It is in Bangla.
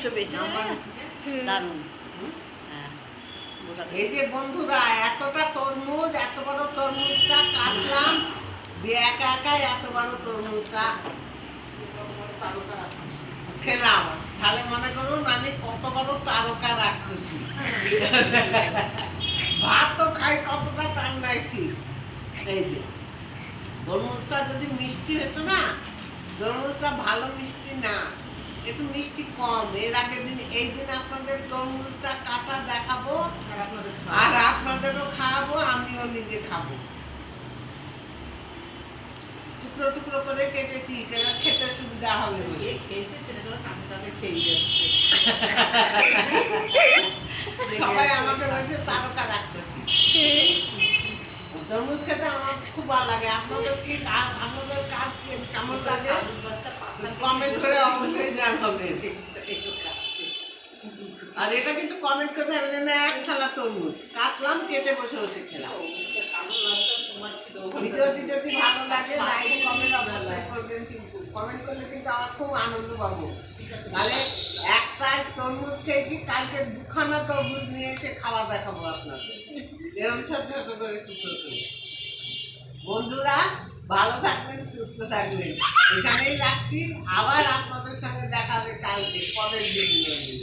মাংস পেয়েছে দারুণ। হ্যাঁ এই যে বন্ধুরা এতটা তরমুজ এত বড় তরমুজটা কাটলাম। দিয়ে একা একা এত বড় তরমুজটা খেলাম তাহলে মনে করুন আমি কত বড় তারকা রাক্ষসী। ভাত তো খাই কতটা তার নাই ঠিক। এই যে তরমুজটা যদি মিষ্টি হতো না তরমুজটা ভালো মিষ্টি না। একটু মিষ্টি কম। এর আগের দিন এই দিন আপনাদের তরমুজটা কাটা দেখাবো আর আপনাদেরও খাওয়াবো আমিও নিজে খাব। টুকরো টুকরো করে কেটেছি খেতে সুবিধা হবে? বলে। সবাই আমাকে বলছে তারকা রাক্ষসী তরমুজ খেতে আমার খুব ভালো লাগে। আপনাদের কি আপনাদের কার কি- কেমন লাগে? কমেন্ট করে অবশ্যই জানাবেন আর এটা কিন্তু কমেন্ট করতে হবে না এক তরমুজ। কাটলাম, কেটে বসে বসে খেলাম। ভিডিওটি যদি ভালো লাগে লাইক কমেন্ট অবশ্যই করবেন কিন্তু। কমেন্ট করলে কিন্তু আমার খুব আনন্দ পাবো। তাহলে একটা তরমুজ খেয়েছি, কালকে দুখানা তরমুজ নিয়ে এসে খাওয়া দেখাবো এরকম ছোট ছোট করে টুকরো করে। বন্ধুরা, ভালো থাকবেন, সুস্থ থাকবেন। এখানেই রাখছি। আবার আপনাদের ये ये ये